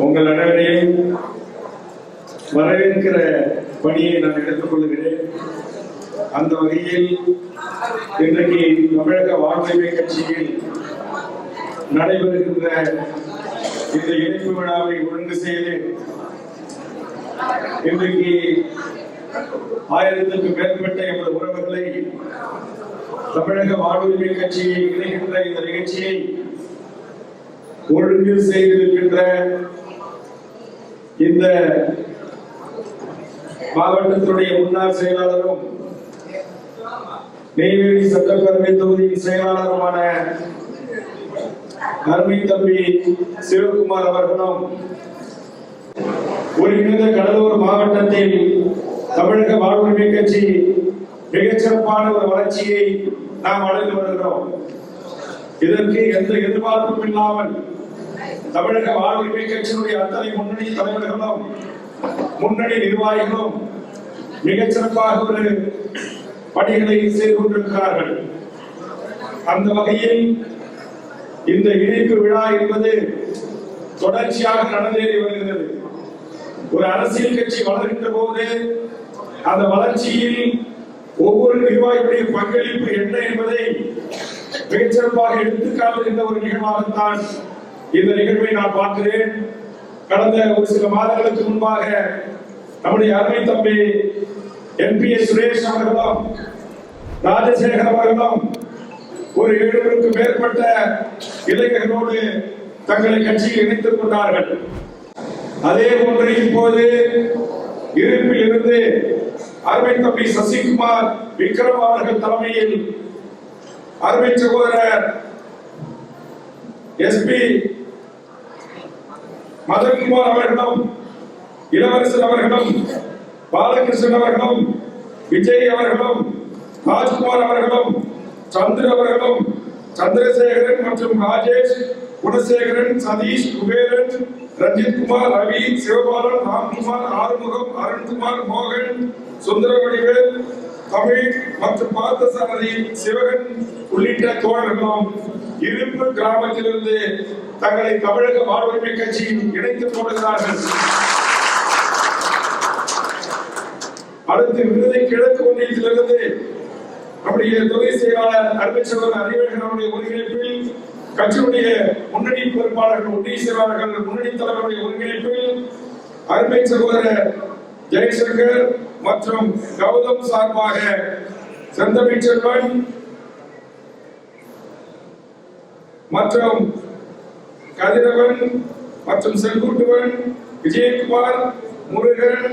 உங்கள் அனைவரையும் வரவேற்கிற பணியை நான் எடுத்துக்கொள்கிறேன் அந்த வகையில் இன்றைக்கு தமிழக வாழ்வுரிமை கட்சியில் நடைபெறுகின்ற இந்த இணைப்பு விழாவை ஒழுங்கு செய்து இன்றைக்கு ஆயிரத்துக்கு மேற்பட்ட எமது உறவுகளை தமிழக வாழ்வுரிமை கட்சியை இணைகின்ற இந்த நிகழ்ச்சியை ஒழுங்கு செய்திருக்கின்ற இந்த மாவட்டத்தினுடைய முன்னாள் செயலாளரும் நெய்வேலி சட்டப்பேரவை தொகுதியின் செயலாளருமான அருமை தம்பி சிவகுமார் அவர்களும் ஒருங்கிணைந்த கடலூர் மாவட்டத்தில் தமிழக வாழ்வுரிமை கட்சி மிகச்சிறப்பான ஒரு வளர்ச்சியை நாம் அடைந்து வருகிறோம். இதற்கு எந்த எதிர்பார்ப்பும் இல்லாமல் தமிழக வாழ்வுரிமை கட்சியினுடைய அத்தனை முன்னணி தலைவர்களும் முன்னணி நிர்வாகிகளும் மிகச்சிறப்பாக ஒரு பணிகளை செய்து கொண்டிருக்கிறார்கள். அந்த வகையில் இந்த இணைப்பு விழா என்பது தொடர்ச்சியாக நடந்தேறி வருகிறது. ஒரு அரசியல் கட்சி வளர்கின்ற போது அந்த வளர்ச்சியில் ஒவ்வொரு நிர்வாகியுடைய பங்களிப்பு என்ன என்பதை மிகச்சிறப்பாக எடுத்துக்காட்டுகின்ற ஒரு நிகழ்வாகத்தான் இந்த நிகழ்வை நான் பார்க்கிறேன். கடந்த ஒரு சில மாதங்களுக்கு முன்பாக நம்முடைய அருமை தம்பி என் பி எஸ் சுரேஷ் அவர்களும் ராஜசேகர் அவர்களும் ஒரு எழுபதுக்கும் மேற்பட்ட இளைஞர்களோடு தங்களை கட்சியில் இணைத்துக் கொண்டார்கள். அதே போன்று இப்போது இருப்பில் இருந்து அருமை தம்பி சசிகுமார் விக்ரம் அவர்கள் தலைமையில் அருமை சகோதரர் எஸ்பி மதன்குமார் அவர்களும் இளவரசர் அவர்களும் பாலகிருஷ்ணன் அவர்களும் விஜய் அவர்களும் ராஜ்குமார் அவர்களும் சந்திர அவர்களும் சந்திரசேகரன் மற்றும் ராஜேஷ் குணசேகரன் சதீஷ் குபேரன் ரஞ்சித் குமார் ரவி சிவபாலன் ராம்குமார் ஆறுமுகம் அருண்குமார் மோகன் சுந்தரவடிவேல் தமிழ் மற்றும் பார்த்தசாரதி சிவகன் உள்ளிட்ட தோழர்களும் இரும்பு கிராமத்திலிருந்து தங்களை தமிழக வாழ்வுரிமை கட்சியில் இணைத்துக் கொள்கிறார்கள் அடுத்து விருதை கிழக்கு ஒன்றியத்திலிருந்து நம்முடைய தொகை செயலாளர் அருமைச்சவர் அறிவழகன் அவருடைய ஒருங்கிணைப்பில் கட்சியுடைய முன்னணி பொறுப்பாளர்கள் ஒன்றிய செயலாளர்கள் முன்னணி தலைவருடைய ஒருங்கிணைப்பில் அருமை சகோதரர் ஜெயசங்கர் மற்றும் கௌதம் சார்பாக செந்தமிழ்ச்செல்வன் மற்றும் கதிரவன் மற்றும் செங்குட்டுவன் விஜயகுமார் முருகன்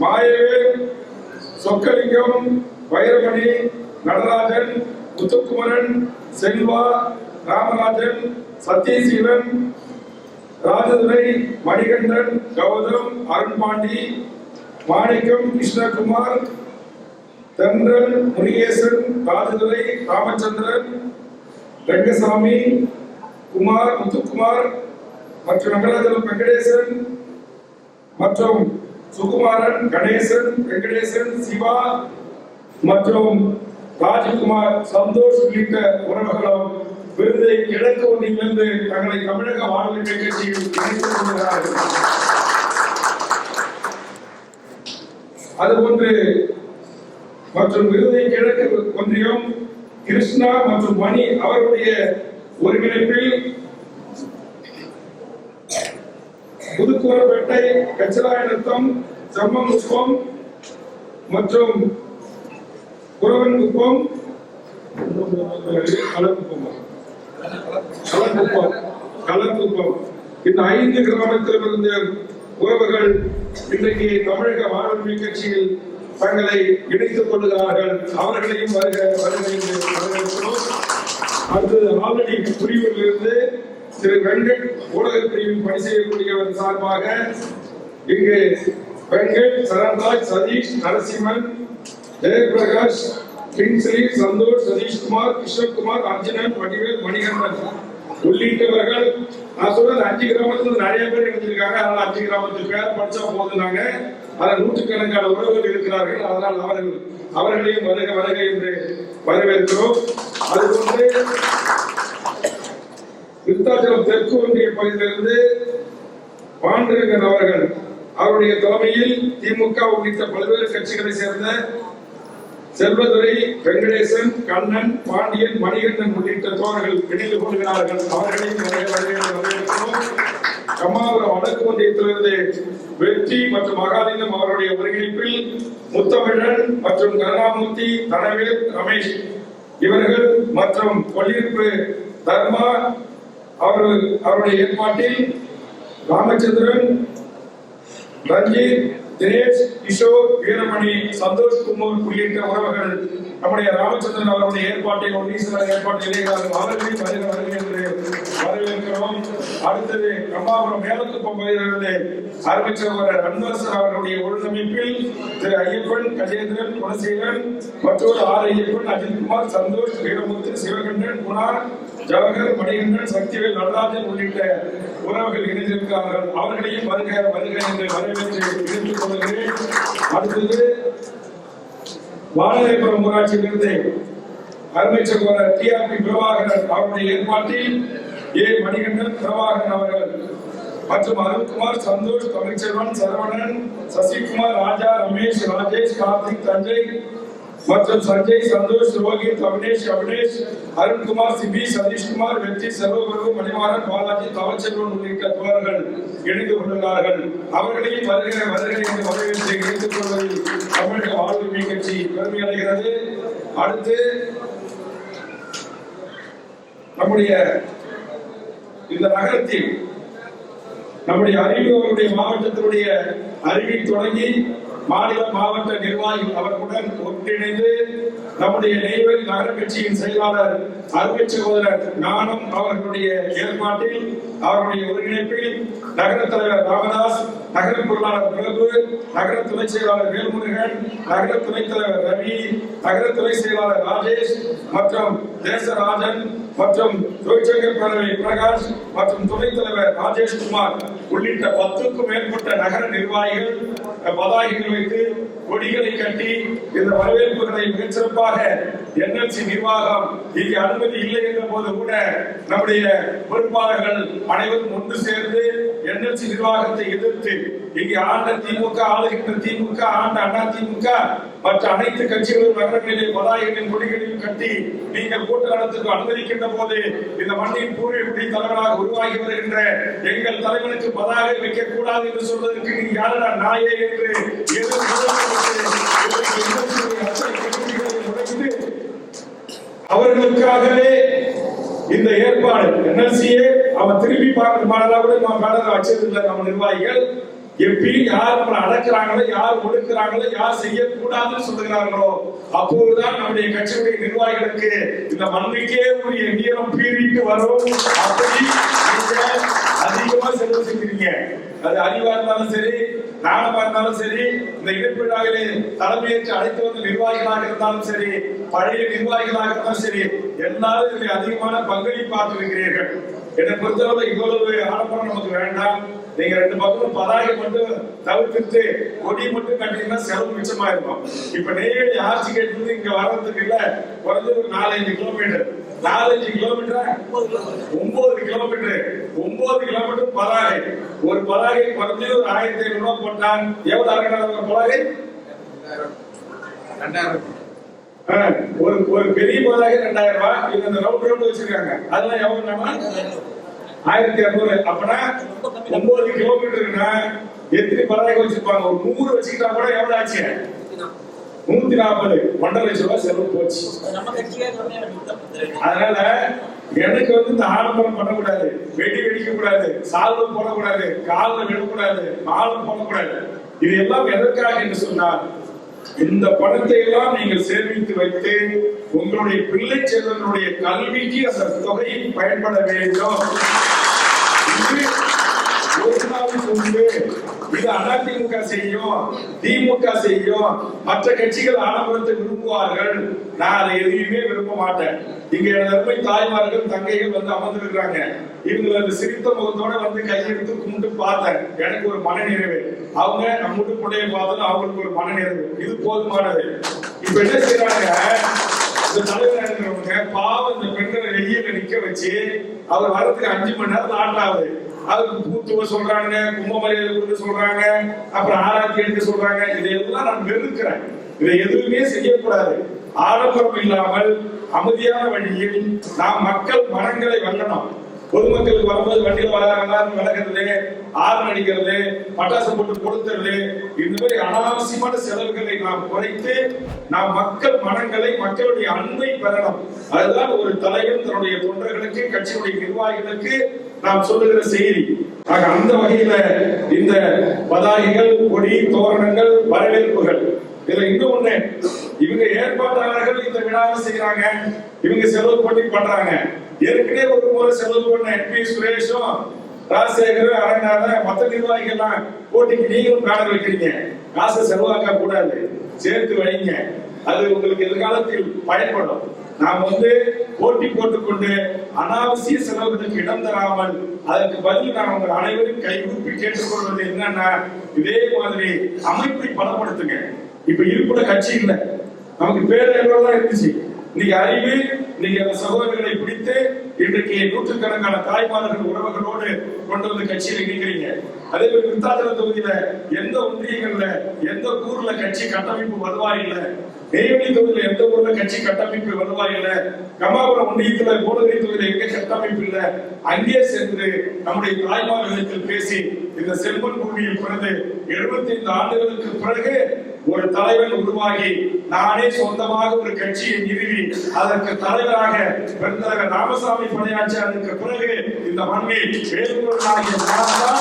மாயவேல் சொக்கலிங்கம் வைரமணி நடராஜன் முத்துக்குமரன் செல்வா ராமராஜன் சத்யசீலன் ராஜதுரை மணிகண்டன் கௌதம் அருண்பாண்டி மாணிக்கம் கிருஷ்ணகுமார் தென்றல் முருகேசன் ராஜதுரை ராமச்சந்திரன் ரெங்கசாமி குமார் முத்துக்குமார் மற்றும் வெங்கடாச்சலம் வெங்கடேசன் மற்றும் சுகுமாரன் கணேசன் வெங்கடேசன் சிவா மற்றும் ராஜகுமார் சந்தோஷ் உள்ளிட்ட உறவுகளும் விருதை கிழக்கு ஒன்றிலிருந்து தங்களை தமிழக வாழ்வுரிமை கட்சியில் இணைத்துக் கொள்கிறார்கள். அதுபோன்று மற்றும் விருதை கிழக்கு ஒன்றியம் கிருஷ்ணா மற்றும் மணி அவருடைய ஒருங்கிணைப்பில் புதுக்கோரப்பேட்டை கச்சலாயநத்தம் செம்மங்குப்பம் மற்றும் குறவன்குப்பம். கலக்குப்பம் கலக்குப்பம் கலக்குப்பம் இந்த ஐந்து கிராமத்திலிருந்து உறவுகள் இன்றைக்கு தமிழக வாழ்வுரிமை கட்சியில் தங்களை இணைத்துக் கொள்கிறார்கள். அவர்களையும் வருக வருக என்று வரவேற்கிறோம். அது ஆல்ரெடி பிரிவிலிருந்து திரு வெங்கட் ஊடக பிரிவில் பணி செய்யக்கூடியவர் சார்பாக இங்கு வெங்கட் சரண்ராஜ் சதீஷ் நரசிம்மன் ஜெயபிரகாஷ் கிங்ஸ்லி சந்தோஷ் சதீஷ்குமார் கிருஷ்ணகுமார் அர்ஜுனன் வடிவேல் மணிகண்டன். உள்ளிட்டவர்கள் நான் சொல்றது அஞ்சு கிராமத்துல நிறைய பேர் எடுத்திருக்காங்க அதனால அஞ்சு கிராமத்து பேர் படிச்சா போதுனாங்க அதில் நூற்றுக்கணக்கான உறவுகள் இருக்கிறார்கள். அதனால் அவர்கள் அவர்களையும் வருக வருக என்று வரவேற்கிறோம். அதுபோன்று விருத்தாச்சலம் தெற்கு ஒன்றிய பகுதியிலிருந்து பாண்டிரங்கன் அவர்கள் அவருடைய தலைமையில் திமுக உள்ளிட்ட பல்வேறு கட்சிகளை சேர்ந்த செல்வதுரை வெங்கடேசன் கண்ணன் பாண்டியன் மணிகண்டன் உள்ளிட்ட தோழர்கள் இணைந்து கொள்கிறார்கள் அவர்களையும் வரவேற்கிறோம். கம்மாபுரம் வடக்கு ஒன்றியத்திலிருந்து வெற்றி மற்றும் மகாலிங்கம் அவருடைய ஒருங்கிணைப்பில் முத்தமிழன் மற்றும் கருணாமூர்த்தி தனவேல் ரமேஷ் இவர்கள் மற்றும் கொள்ளிருப்பு தர்மா அவர்கள் அவருடைய ஏற்பாட்டில் ராமச்சந்திரன் ரஞ்சித் தினேஷ் கிஷோர் வீரமணி சந்தோஷ் குமார் உள்ளிட்ட உறவுகள் நம்முடைய ராமச்சந்திரன் அவருடைய ஏற்பாட்டில் ஒன்னீஸ்வரர் ஏற்பாட்டில் அவர்களையும் வரவேற்கிறோம். அடுத்தது கம்மாபுரம் மேலத்துப்பம் பகுதியிலிருந்து அறிவிச்சவர் அன்பரசர் அவர்களுடைய ஒழுங்கமைப்பில் திரு ஐயப்பன் கஜேந்திரன் குணசீலன் மற்றொரு ஆர் ஐயப்பன் அஜித்குமார் சந்தோஷ் வீரமூர்த்தி சிவகண்டன் குணார் ஜவஹர் மணிகண்டன் சக்திவேல் நடராஜன் உள்ளிட்ட உறவுகள் இணைந்திருக்கிறார்கள். அவர்களையும் வருக வருக என்று வரவேற்று எடுத்துக் கொள்கிறேன். அடுத்தது வானதிபுரம் ஊராட்சியிலிருந்து அருமை சகோதரர் டிஆர்பி பிரபாகரன் அவருடைய ஏற்பாட்டில் ஏ. மணிகண்டன் பிரபாகரன் அவர்கள் மற்றும் அருண்குமார் சந்தோஷ் தமிழ்ச்செல்வன் சரவணன் சசிகுமார் ராஜா ரமேஷ் ராஜேஷ் கார்த்திக் தஞ்சை மற்றும் சஞ்சய் சந்தோஷ் ரோஹித் அவினேஷ் அவினேஷ் அருண்குமார் சிபி சதீஷ்குமார் வெற்றி செல்வகுரு மணிமாறன் பாலாஜி தவச்செல்வன் உள்ளிட்ட தோழர்கள் இணைந்து கொண்டுள்ளார்கள். அவர்களையும் வருகிற வருகிற இந்த வரவேற்பை இணைத்துக் கொள்வதில் தமிழக ஆளுமை கட்சி பெருமை அடைகிறது. அடுத்து நம்முடைய இந்த நகரத்தில் நம்முடைய அறிவியவருடைய மாவட்டத்தினுடைய அறிவில் தொடங்கி மாநில மாவட்ட நிர்வாகிகள் அவர்களுடன் ஒன்றிணைந்து நம்முடைய நெய்வேலி நகர கட்சியின் செயலாளர் அருமை சகோதரர் ஞானம் அவர்களுடைய ஏற்பாட்டில் அவருடைய ஒருங்கிணைப்பில் நகர தலைவர் ராமதாஸ் நகர பொருளாளர் பிரபு நகர துணை செயலாளர் வேல்முருகன் நகர துணைத் தலைவர் ரவி நகர துணை செயலாளர் ராஜேஷ் மற்றும் தேசராஜன் மற்றும் தொழிற்சங்க பேரவை பிரகாஷ் மற்றும் துணைத் தலைவர் ராஜேஷ்குமார் உள்ளிட்ட பத்துக்கும் மேற்பட்ட நகர நிர்வாகிகள் பதாகைகள் வைத்து கொடிகளை கட்டி இந்த வரவேற்புகளை மிகச்சிறப்பாக என்எல்சி நிர்வாகம் இங்கு அனுமதி இல்லை என்ற போது கூட நம்முடைய பொறுப்பாளர்கள் அனைவரும் ஒன்று சேர்ந்து என்எல்சி நிர்வாகத்தை எதிர்த்து இங்கே ஆண்ட திமுக ஆளுகின்ற திமுக ஆண்ட அண்ணா திமுக மற்ற அனைத்து கட்சிகளும் நகரங்களிலே பதாகைகளின் கொடிகளில் கட்டி நீங்கள் கூட்டணத்துக்கு அனுமதிக்கின்ற போது இந்த மண்ணின் பூர்வீகுடி தலைவராக உருவாகி வருகின்ற எங்கள் தலைவனுக்கு பதாகை வைக்க கூடாது என்று சொல்வதற்கு நீ யாரடா நாயே என்று அவர்களுக்காகவே இந்த ஏற்பாடு என்எல்சியே அவன் திரும்பி பார்க்கிற மாடலா கூட மாடலாக வச்சிருந்த நம்ம நிர்வாகிகள். எப்படி யார் நம்மளை அடக்குறாங்களோ யார் ஒடுக்குறாங்களோ யார் செய்யக்கூடாதுன்னு சொல்லுகிறார்களோ அப்போதுதான் நம்முடைய கட்சியுடைய நிர்வாகிகளுக்கு இந்த மண்ணுக்கே உரிய நீரம் பீறிட்டு வரும். அப்படி அதிகமா செலவு செஞ்சிருக்கீங்க அது அறிவா இருந்தாலும் சரி நாணமா இருந்தாலும் சரி இந்த இழப்பீடாகவே தலைமையேற்று அழைத்து வந்த நிர்வாகிகளாக இருந்தாலும் சரி பழைய நிர்வாகிகளாக இருந்தாலும் சரி எல்லாரும் இதில் அதிகமான பங்களிப்பாற்றிருக்கிறீர்கள் என்னை பொறுத்தளவு இவ்வளவு ஆடம்பரம் நமக்கு வேண்டாம். நீங்க ரெண்டு பக்கமும் பதாகை மட்டும் தவிர்த்துட்டு கொடி மட்டும் கட்டிங்கன்னா செலவு மிச்சமா இருக்கும். இப்ப நெய்வேலி ஆர்ச்சி கேட்டு இங்க வர்றதுக்கு இல்ல குறைஞ்சது ஒரு நாலஞ்சு கிலோமீட்டர். நாலஞ்சு கிலோமீட்டர்? ஒன்பது கிலோமீட்டர். ஒன்பது கிலோமீட்டர் பதாகை. ஒரு பதாகை குறைஞ்சது ஒரு ஆயிரத்தி ஐநூறு ரூபாய் போட்டான் எவ்வளவு அரைக்கணும் ஒரு பதாகை? ரெண்டாயிரம். ஒரு ஒரு பெரிய போதாக ரெண்டாயிரம் ரூபாய் இது இந்த ரவுண்ட் ரவுண்ட் வச்சிருக்காங்க. அதெல்லாம் எவ்வளவு நம்ம ஆயிரத்தி இரநூறு அப்பனா ஒன்பது கிலோமீட்டருக்குன்னா எத்தனை பலராக வச்சிருப்பாங்க? ஒரு நூறு வச்சுக்கிட்டா கூட எவ்வளவு ஆச்சு? நூத்தி நாற்பது ஒன்றரை லட்சம் ரூபாய் செலவு போச்சு. அதனால எனக்கு வந்து இந்த ஆடம்பரம் பண்ணக்கூடாது. வெடி வெடிக்க கூடாது சால்வம் போடக்கூடாது. காலில் விடக்கூடாது மாலம் போடக்கூடாது. இது எல்லாம் எதற்காக என்று சொன்னால் இந்த பணத்தை எல்லாம் நீங்கள் சேமித்து வைத்து உங்களுடைய பிள்ளை செல்வனுடைய கல்விக்கு அந்த தொகை பயன்பட வேண்டும். ஒரு நாளுக்கு உண்டு இது அதிமுக செய்யும். திமுக செய்யும். மற்ற கட்சிகள் ஆடம்பரத்தை விரும்புவார்கள். நான் அதை எதையுமே விரும்ப மாட்டேன். இங்க எனது அருமை தாய்மார்கள் தங்கைகள் வந்து அமர்ந்திருக்கிறாங்க. இவங்க அந்த சிரித்த முகத்தோட வந்து கையெடுத்து கும்பிட்டு பார்த்தேன். எனக்கு ஒரு மனநிறைவு. அவங்க நம்ம வீட்டு பிள்ளைய அவங்களுக்கு ஒரு மனநிறைவு. இது போதுமானது. இப்ப என்ன செய்யறாங்க இந்த தலைவர் பாவம் இந்த பெண்களை வெளியில நிக்க வச்சு அவர் வரத்துக்கு அஞ்சு மணி நேரம் லாட் ஆகுது. அதுக்கு பூத்துவ சொல்றாங்க கும்பமரியாதை கொடுக்க சொல்றாங்க அப்புறம் ஆராய்ச்சி எடுக்க சொல்றாங்க. இதையெல்லாம் நான் வெறுக்கிறேன். இதை எதுவுமே செய்யக்கூடாது. ஆடம்பரம் இல்லாமல் அமைதியான வழியில் நாம் மக்கள் மனங்களை வல்லணும் பொதுமக்களுக்கு வரும்போது வண்டியில வராங்க விலகிறது ஆறு அடிக்கிறது பட்டாசு போட்டு கொடுத்துறது இந்த மாதிரி அனாவசியமான செலவுகளை நாம் குறைத்து நாம் மக்கள் மனங்களை மக்களுடைய அன்பை பெறணும். அதுதான் ஒரு தலைவன் தன்னுடைய தொண்டர்களுக்கு கட்சியுடைய நிர்வாகிகளுக்கு நாம் சொல்லுகிற செய்தி. ஆக அந்த வகையில இந்த பதாகைகள் கொடி தோரணங்கள் வரவேற்புகள் இதுல இன்னும் ஒண்ணு. இவங்க ஏற்பாட்டாளர்கள் இந்த விழாவை செய்யறாங்க இவங்க செலவு பண்ணி பண்றாங்க. ஏற்கனவே ஒரு முறை செலவு பண்ண என்பி சுரேஷும் ராஜசேகர் அரங்காத மத்த நிர்வாகிகள்லாம் போட்டிக்கு நீங்களும் பேனர் வைக்கிறீங்க. காசை செலவாக்க கூடாது. சேர்த்து வைங்க. அது உங்களுக்கு எதிர்காலத்தில் பயன்படும். நாம் வந்து போட்டி போட்டுக்கொண்டு அனாவசிய செலவுகளுக்கு இடம் தராமல் அதற்கு பதில் நாம் உங்கள் அனைவரும் கைகூப்பி கேட்டுக்கொள்வது என்னன்னா இதே மாதிரி அமைப்பை பலப்படுத்துங்க. இப்ப இருப்பிட கட்சி இல்லை. நமக்கு பேர் தான் இருந்துச்சு. இன்னைக்கு அறிவு இன்னைக்கு அந்த சகோதரர்களை பிடித்து இன்றைக்கு நூற்றுக்கணக்கான தாய்மார்கள் உறவுகளோடு கொண்டு வந்து கட்சியில் இணைக்கிறீங்க. அதே மாதிரி விருத்தாச்சலம் தொகுதியில எந்த ஒன்றியங்கள்ல எந்த ஊர்ல கட்சி கட்டமைப்பு வருவாயில்ல நெய்வேலி தொகுதியில எந்த ஊர்ல கட்சி கட்டமைப்பு வருவாயில்ல கமாபுரம் ஒன்றியத்துல கோடகிரி தொகுதியில எங்க கட்டமைப்பு இல்ல அங்கே சென்று நம்முடைய தாய்மார்களிடத்தில் பேசி இந்த செல்வன் பூமியில் பிறந்து 75 ஆண்டுகளுக்கு பிறகு ஒரு தலைவன் உருவாகி நானே சொந்தமாக ஒரு கட்சியை நிறுவி அதற்கு தலைவராக பெருந்தலைவர் ராமசாமி பணியாற்றி அதற்கு பிறகு இந்த மண்ணில் வேலுமுருகனாகிய தான்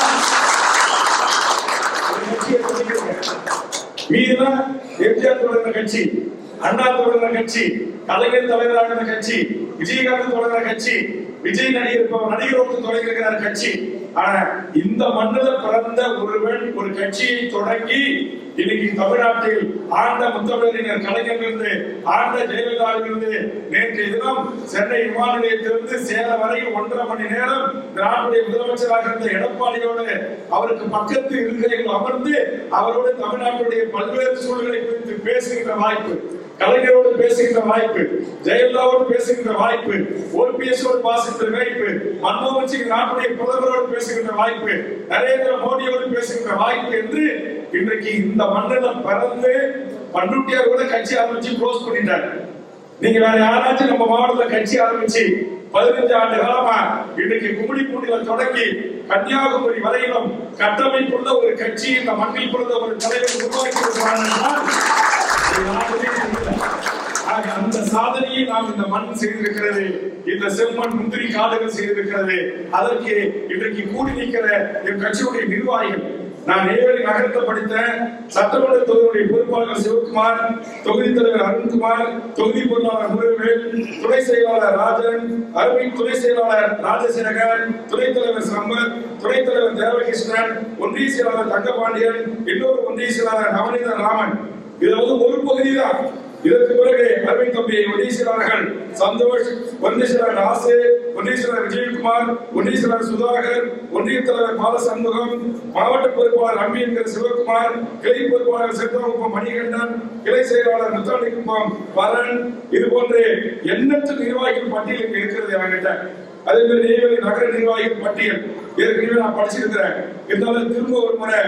மீதுதான் எம்ஜிஆர் கட்சி அண்ணா தொடர்ந்த கட்சி கலைஞர் தலைவராக கட்சி விஜயகாந்த் தொடர்ந்த கட்சி விஜய் நடிகர் நடிகரோடு தொடங்கியிருக்கிறார் கட்சி ஆனா இந்த மண்ணில பிறந்த ஒருவன் ஒரு கட்சியை தொடங்கி இன்னைக்கு தமிழ்நாட்டில் ஆண்ட முத்தமிழறிஞர் கலைஞரிலிருந்து ஆண்ட ஜெயலலிதாவிலிருந்து நேற்றைய தினம் சென்னை விமான நிலையத்திலிருந்து சேலம் வரை ஒன்றரை மணி நேரம் நாட்டுடைய முதலமைச்சராக இருந்த எடப்பாடியோடு அவருக்கு பக்கத்து இருக்கைகள் அமர்ந்து அவரோடு தமிழ்நாட்டுடைய பல்வேறு சூழ்நிலை குறித்து பேசுகின்ற வாய்ப்பு. கலைஞரோடு பேசுகின்ற வாய்ப்பு ஜெயலலிதாவோடு பேசுகின்ற வாய்ப்பு ஓபிஎஸோடு வாசிக்கிற வாய்ப்பு மன்மோகன் சிங் நாட்டுடைய பிரதமரோடு பேசுகின்ற வாய்ப்பு நரேந்திர மோடியோடு பேசுகின்ற வாய்ப்பு என்று இன்றைக்கு இந்த மண்ணில் பிறந்து பண்ருட்டியார் கூட கட்சி ஆரம்பிச்சு க்ளோஸ் பண்ணிட்டாங்க நீங்க வேற யாராச்சும் நம்ம மாவட்டத்துல கட்சி ஆரம்பிச்சு பதினஞ்சு ஆண்டு காலமா இன்னைக்கு கும்படி பூண்டில தொடங்கி கன்னியாகுமரி வரையிலும் கட்டமைப்புள்ள ஒரு கட்சி இந்த மண்ணில் பிறந்த ஒரு தலைவர் உருவாக்கி இருக்கிறார் அந்த சாதனையை நாம் இந்த மண் செய்திருக்கிறது இந்த செம்மண் முந்திரி காடுகள் செய்திருக்கிறது அதற்கு இன்றைக்கு கூடி நிற்கிற என் கட்சியுடைய நிர்வாகிகள். நான் நெய்வேலி நகரத்தை படித்த சட்டமன்ற தொகுதியுடைய பொறுப்பாளர் சிவகுமார் தொகுதி தலைவர் அருண்குமார் தொகுதி பொருளாளர் முருகவேல் துணை செயலாளர் ராஜன் அருமை துணை செயலாளர் ராஜசேகர் துணைத் தலைவர் சம்பத் துணைத் தலைவர் தேவகிருஷ்ணன் ஒன்றிய செயலாளர் தங்கபாண்டியன் இன்னொரு ஒன்றிய செயலாளர் நவநீதன் ராமன். இது வந்து ஒரு பகுதிதான். இதற்கு பிறகு அருமை தம்பி ஒன்னீஸ்வரர்கள் சந்தோஷ் ஒன்னீஸ்வரர் செயலாளர் ராசு ஒன்னீஸ்வரர் விஜயகுமார் ஒன்னீஸ்வரர் சுதாகர் ஒன்றிய தலைவர் பாலசண்முகம் மாவட்ட பொறுப்பாளர் அம்பி என்கிற சிவகுமார் கிளை பொறுப்பாளர் செல்வகுப்பம் மணிகண்டன் கிளை செயலாளர் முத்தாளிக்குப்பம் பரன் இது போன்று எண்ணற்ற நிர்வாகிகள் பட்டியலுக்கு இருக்கிறது என்கிட்ட அதே மாதிரி நெய்வேலி நகர நிர்வாகிகள் பட்டியல். ஏற்கனவே நான் படிச்சிருக்கிறேன். இருந்தாலும் திரும்ப ஒரு முறை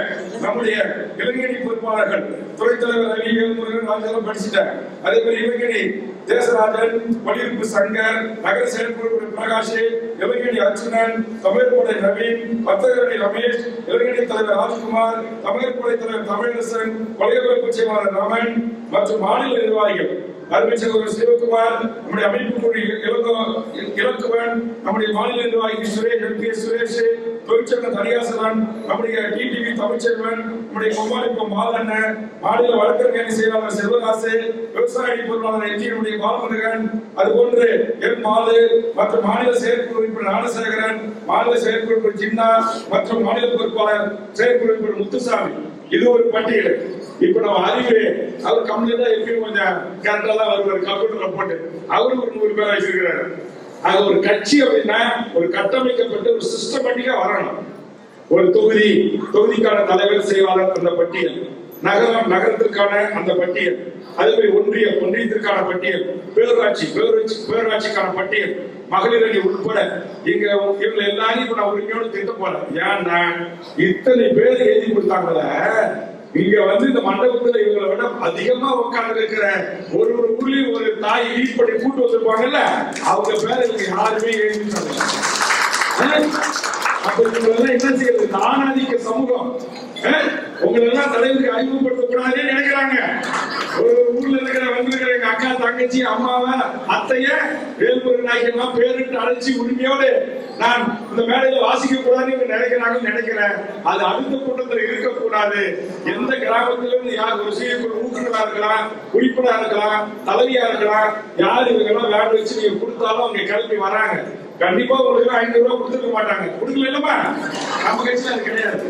நம்முடைய இளைஞணி பொறுப்பாளர்கள் துறை தலைவர் ரவி வேல்முருகன் ராஜெல்லாம் படிச்சுட்டேன் அதே மாதிரி இளைஞணி தேசராஜன் வலியுறுப்பு சங்கர் நகர செயற்குழு பிரகாஷ் இளைஞணி அர்ச்சுனன் தமிழ்படை நவீன் வர்த்தகரணி ரமேஷ் இளைஞணி தலைவர் ராஜ்குமார் தமிழ்படை தலைவர் தமிழரசன் வலையமைப்பு செயலாளர் ரமன் மற்றும் மாநில நிர்வாகிகள். அருமை சகோதரர் சிவகுமார் நம்முடைய அமைப்பு இலக்குவன் நம்முடைய மாநில நிர்வாகி சுரேஷ் எம். கே. சுரேஷ் தொழிற்சங்க தனியாசனன் நம்முடைய டிடிவி தமிழ்ச்செல்வன் நம்முடைய கொம்மாளிப்பம் பாலண்ணன் மாநில வழக்கறிஞர் செயலாளர் செல்வராசு விவசாய பொருளாளர் என் நம்முடைய பாலமுருகன் அது போன்று என் மாலு மற்றும் மாநில செயற்குழு உறுப்பினர் ஞானசேகரன் மாநில செயற்குழு உறுப்பினர் ஜின்னா மற்றும் மாநில பொறுப்பாளர் செயற்குழு உறுப்பினர் முத்துசாமி. இது ஒரு பட்டியல். இப்ப நம்ம அறிவு அவர் கம்ப்ளீட்டா எப்பயும் கொஞ்சம் கரெக்டா தான் வருவார். கம்ப்யூட்டர்ல போட்டு. அவரும் ஒரு நூறு பேர் வச்சிருக்கிறாரு. அது ஒரு கட்சி அப்படின்னா ஒரு கட்டமைக்கப்பட்ட ஒரு சிஸ்டமேட்டிக்கா வரணும். ஒரு தொகுதி தொகுதிக்கான தலைவர் செயலாளர் அந்த பட்டியல். நகரம் நகரத்திற்கான அந்த பட்டியல். அதே மாதிரி ஒன்றிய ஒன்றியத்திற்கான பட்டியல். பேரூராட்சி பேரூராட்சி பேரூராட்சிக்கான பட்டியல். மகளிர் அணி உட்பட இங்க இவங்க எல்லாரையும் இப்ப நான் உரிமையோடு திட்ட போறேன். ஏன்னா இத்தனை பேர் எழுதி கொடுத்தாங்களே இங்க வந்து இந்த மண்டபத்துல இவங்களை விட அதிகமா உட்கார்ந்து இருக்கிற ஒரு ஒரு ஊர்லயும் ஒரு தாய் லீட் பண்ணி கூட்டு வந்திருப்பாங்கல்ல அவங்க பேர் இவங்க யாருமே எழுதிட்டாங்க இவங்களெல்லாம் என்ன செய்யறது? தானாதிக்க சமூகம். உங்களை எல்லாம் தலைவருக்கு அறிமுகப்படுத்த கூடாதுன்னு நினைக்கிறாங்க. ஒரு ஊர்ல இருக்கிற வந்திருக்கிற எங்க அக்கா தங்கச்சி அம்மாவை அத்தைய வேல்முருகன் நாய்க்கெல்லாம் பேரிட்டு அழைச்சி உரிமையோடு நான் இந்த மேடையில வாசிக்க கூடாதுன்னு நினைக்கிறாங்க நினைக்கிறேன். அது அடுத்த கூட்டத்தில் இருக்கக்கூடாது. எந்த கிராமத்திலிருந்து யார் ஒரு செய்யக்கூடிய ஊக்குனரா இருக்கலாம் உறுப்பினரா இருக்கலாம் தலைவியா இருக்கலாம் யார் இவங்கெல்லாம் வேலை வச்சு நீங்க கொடுத்தாலும் அவங்க கிளம்பி வராங்க. கண்டிப்பா உங்களுக்கு ஐநூறு ரூபாய் கொடுத்துருக்க மாட்டாங்க. கொடுக்கல இல்லப்பா நம்ம கட்சியில அது கிடையாது.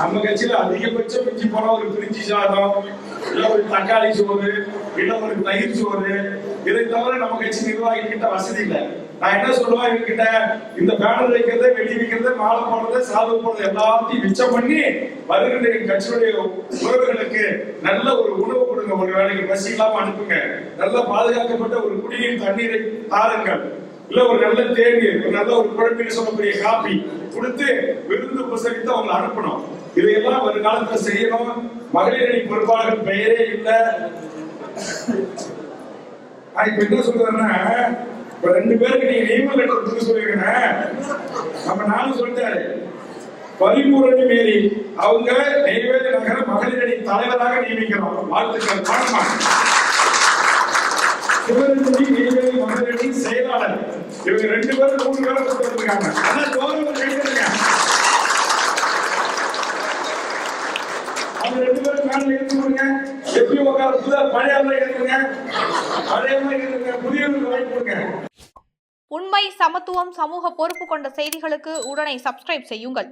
நம்ம கட்சியில அதிகபட்சம் மிஞ்சி போனா ஒரு பிரிஞ்சு சாதம். இல்லை ஒரு தக்காளி சோறு இல்லை ஒரு தயிர் சோறு. இதை தவிர நம்ம கட்சி நிர்வாகிகிட்ட வசதி இல்லை. நான் என்ன சொல்லுவேன் இவங்கிட்ட இந்த பேனர் வைக்கிறத வெளி வைக்கிறத மாலை போடுறத சாதம் போடுறது எல்லாத்தையும் மிச்சம் பண்ணி வருகின்ற எங்க கட்சியுடைய உறவுகளுக்கு நல்ல ஒரு உணவு கொடுங்க. ஒரு வேலைக்கு பசி இல்லாம அனுப்புங்க. நல்ல பாதுகாக்கப்பட்ட ஒரு குடிநீர் தண்ணீரை தாருங்கள். இல்ல ஒரு நல்ல தேநீர் ஒரு நல்ல ஒரு குழம்பின்னு சொல்லக்கூடிய காப்பி கொடுத்து விருந்து உபசரித்து அவங்க அனுப்பணும். இதையெல்லாம் ஒரு காலத்துல செய்யணும். மகளிர் அணி பொறுப்பாளர்கள் பெயரே இல்லை. நான் இப்ப என்ன சொல்றேன்னா இப்ப ரெண்டு பேருக்கு நீங்க நியமன லெட்டர் கொடுத்து சொல்லிருக்கேன் நம்ம நானும் சொல்லிட்டாரு. பரிபூரணி மேரி அவங்க நெய்வேலி நகர மகளிர் அணி தலைவராக நியமிக்கிறோம் வாழ்த்துக்கள் பாருமா சிவரஞ்சனி நெய்வேலி மகளிர் அணி செயலாளர். இவங்க ரெண்டு பேரும் மூணு பேரை கொடுத்துருக்காங்க ஆனா கௌரவம் கிடைக்கிறீங்க அவங்க ரெண்டு பேரும் மேல ஏற்றுங்க எப்படி உட்கார புதா பழைய ஏற்றுங்க பழைய ஏற்றுங்க புதியவங்களுக்கு வாய்ப்பு கொடுங்க. உண்மை சமத்துவம் சமூக பொறுப்பு கொண்ட செய்திகளுக்கு உடனே சப்ஸ்கிரைப் செய்யுங்கள்.